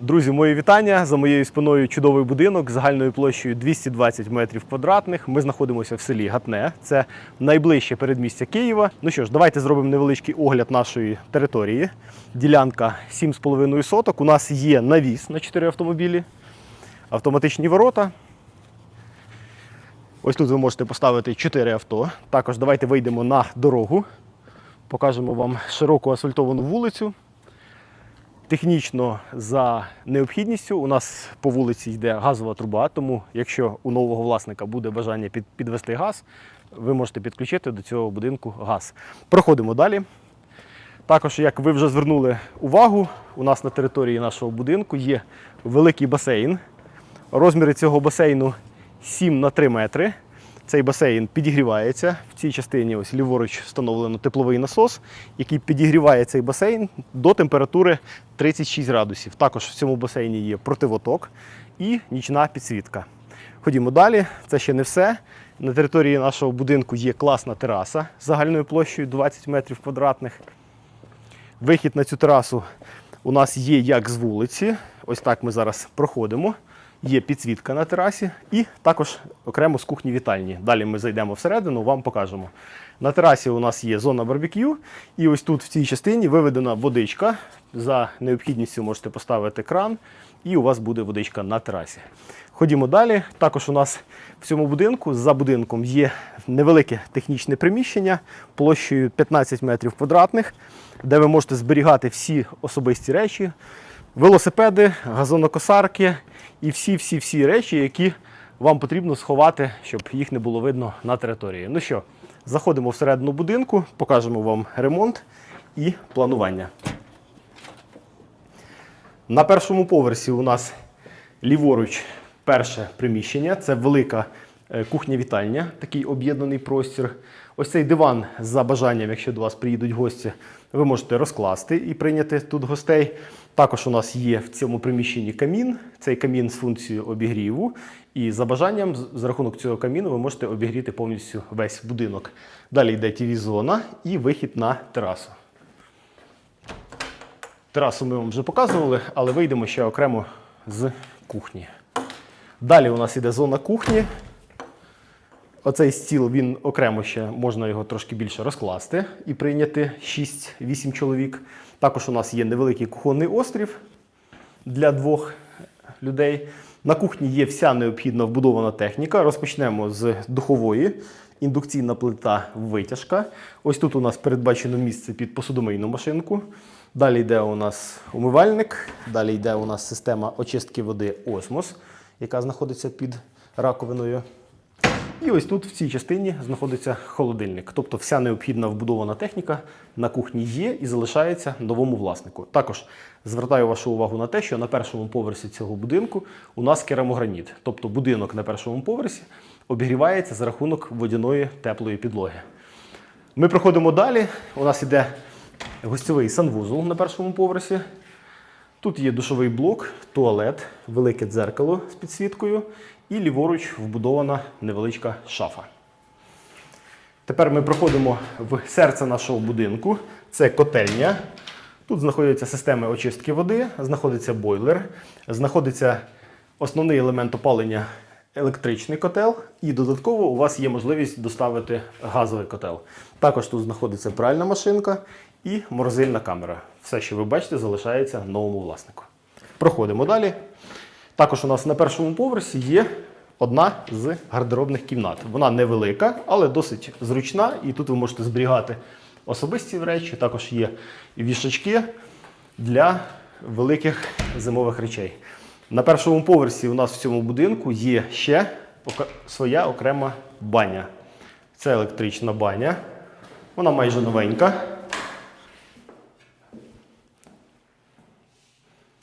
Друзі, мої вітання. За моєю спиною чудовий будинок загальною площею 220 метрів квадратних. Ми знаходимося в селі Гатне. Це найближче передмістя Києва. Ну що ж, давайте зробимо невеличкий огляд нашої території. Ділянка 7,5 соток. У нас є навіс на 4 автомобілі, автоматичні ворота. Ось тут ви можете поставити 4 авто. Також давайте вийдемо на дорогу. Покажемо вам широку асфальтовану вулицю. Технічно за необхідністю у нас по вулиці йде газова труба, тому якщо у нового власника буде бажання підвести газ, ви можете підключити до цього будинку газ. Проходимо далі. Також, як ви вже звернули увагу, у нас на території нашого будинку є великий басейн. Розміри цього басейну 7 на 3 метри. Цей басейн підігрівається. В цій частині ось ліворуч встановлено тепловий насос, який підігріває цей басейн до температури 36 градусів. Також в цьому басейні є противоток і нічна підсвітка. Ходімо далі. Це ще не все. На території нашого будинку є класна тераса загальною площею 20 метрів квадратних. Вихід на цю терасу у нас є як з вулиці. Ось так ми зараз проходимо. Є підсвітка на терасі і також окремо з кухні вітальні. Далі ми зайдемо всередину, вам покажемо. На терасі у нас є зона барбекю, і ось тут в цій частині виведена водичка. За необхідністю можете поставити кран, і у вас буде водичка на терасі. Ходімо далі. Також у нас в цьому будинку за будинком є невелике технічне приміщення площею 15 метрів квадратних, де ви можете зберігати всі особисті речі, велосипеди, газонокосарки і всі-всі-всі речі, які вам потрібно сховати, щоб їх не було видно на території. Ну що, заходимо всередину будинку, покажемо вам ремонт і планування. На першому поверсі у нас ліворуч перше приміщення. Це велика кухня-вітальня, такий об'єднаний простір. Ось цей диван за бажанням, якщо до вас приїдуть гості, ви можете розкласти і прийняти тут гостей. Також у нас є в цьому приміщенні камін. Цей камін з функцією обігріву. І за бажанням, за рахунок цього каміну, ви можете обігріти повністю весь будинок. Далі йде тіві-зона і вихід на терасу. Терасу ми вам вже показували, але вийдемо ще окремо з кухні. Далі у нас іде зона кухні. Оцей стіл він окремо ще можна його трошки більше розкласти і прийняти 6-8 чоловік. Також у нас є невеликий кухонний острів для двох людей. На кухні є вся необхідна вбудована техніка. Розпочнемо з духової. Індукційна плита витяжка. Ось тут у нас передбачено місце під посудомийну машинку. Далі йде у нас умивальник, далі йде у нас система очистки води Осмос, яка знаходиться під раковиною. І ось тут в цій частині знаходиться холодильник. Тобто вся необхідна вбудована техніка на кухні є і залишається новому власнику. Також звертаю вашу увагу на те, що на першому поверсі цього будинку у нас керамограніт. Тобто будинок на першому поверсі обігрівається за рахунок водяної теплої підлоги. Ми проходимо далі. У нас іде гостьовий санвузол на першому поверсі. Тут є душовий блок, туалет, велике дзеркало з підсвіткою і ліворуч вбудована невеличка шафа. Тепер ми проходимо в серце нашого будинку. Це котельня. Тут знаходяться системи очистки води, знаходиться бойлер, знаходиться основний елемент опалення електричний котел, і додатково у вас є можливість доставити газовий котел. Також тут знаходиться пральна машинка і морозильна камера. Все, що ви бачите, залишається новому власнику. Проходимо далі. Також у нас на першому поверсі є одна з гардеробних кімнат. Вона невелика, але досить зручна, і тут ви можете зберігати особисті речі. Також є вішачки для великих зимових речей. На першому поверсі у нас в цьому будинку є ще своя окрема баня. Це електрична баня. Вона майже новенька.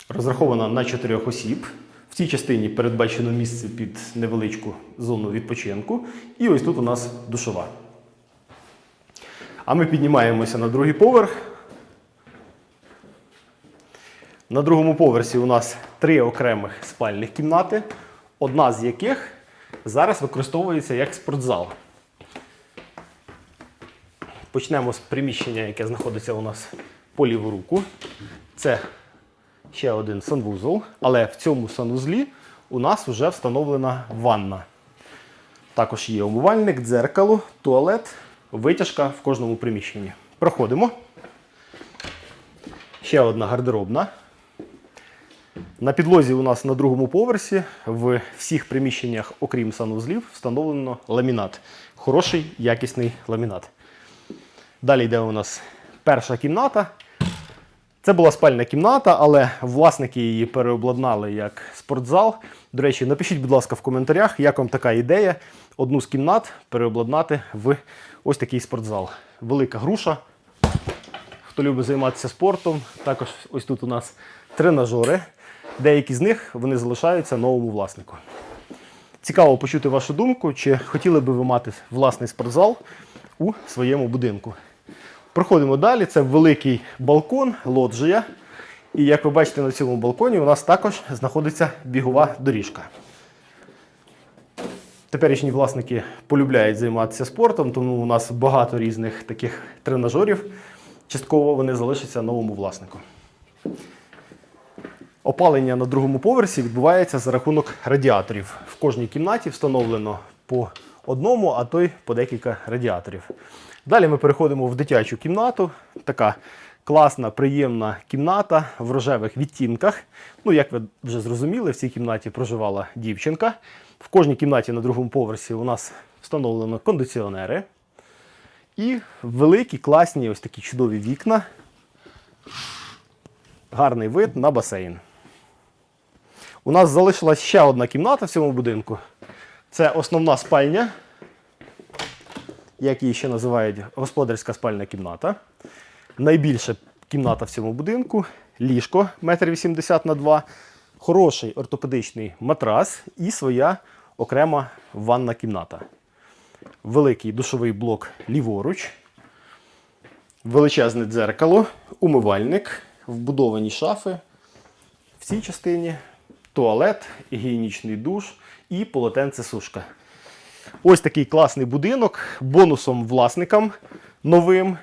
розрахована на чотирьох осіб. В цій частині передбачено місце під невеличку зону відпочинку. І ось тут у нас душова. А ми піднімаємося на другий поверх. На другому поверсі у нас три окремих спальних кімнати, одна з яких зараз використовується як спортзал. Почнемо з приміщення, яке знаходиться у нас по ліву руку. Це ще один санвузол, але в цьому санвузлі у нас вже встановлена ванна. Також є умивальник, дзеркало, туалет, витяжка в кожному приміщенні. Проходимо. Ще одна гардеробна. На підлозі у нас на другому поверсі в всіх приміщеннях, окрім санузлів, встановлено ламінат. Хороший, якісний ламінат. Далі йде у нас перша кімната. Це була спальна кімната, але власники її переобладнали як спортзал. До речі, напишіть, будь ласка, в коментарях, як вам така ідея одну з кімнат переобладнати в ось такий спортзал. Велика груша. Хто любить займатися спортом, також ось тут у нас тренажери. Деякі з них вони залишаються новому власнику. Цікаво почути вашу думку, чи хотіли би ви мати власний спортзал у своєму будинку. Проходимо далі. Це великий балкон, лоджія. І як ви бачите, на цьому балконі у нас також знаходиться бігова доріжка. Теперішні власники полюбляють займатися спортом, тому у нас багато різних таких тренажерів. Частково вони залишаться новому власнику. Опалення на другому поверсі відбувається за рахунок радіаторів. В кожній кімнаті встановлено по одному, а то й по декілька радіаторів. Далі ми переходимо в дитячу кімнату. Така класна, приємна кімната в рожевих відтінках. Ну, як ви вже зрозуміли, в цій кімнаті проживала дівчинка. В кожній кімнаті на другому поверсі у нас встановлено кондиціонери. І великі, класні, ось такі чудові вікна. Гарний вид на басейн. У нас залишилась ще одна кімната в цьому будинку. Це основна спальня, як її ще називають господарська спальна кімната. Найбільша кімната в цьому будинку ліжко 1,80 на 2 хороший ортопедичний матрас і своя окрема ванна кімната. Великий душовий блок ліворуч, величезне дзеркало, умивальник, вбудовані шафи в цій частині, туалет, гігієнічний душ і полотенце-сушка. Ось такий класний будинок, бонусом власникам новим.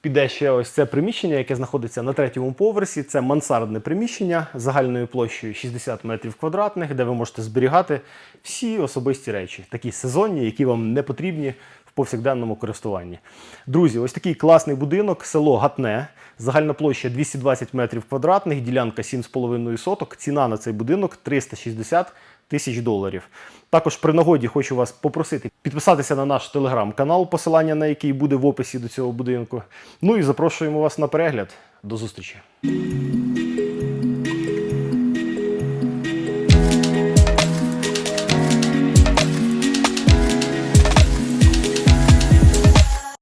Піде ще ось це приміщення, яке знаходиться на третьому поверсі. Це мансардне приміщення загальною площею 60 метрів квадратних, де ви можете зберігати всі особисті речі, такі сезонні, які вам не потрібні повсякденному користуванні. Друзі, ось такий класний будинок, село Гатне, загальна площа 220 метрів квадратних, ділянка 7,5 соток. Ціна на цей будинок 360 тисяч доларів. Також при нагоді хочу вас попросити підписатися на наш телеграм-канал, посилання на який буде в описі до цього будинку. Ну і запрошуємо вас на перегляд. До зустрічі!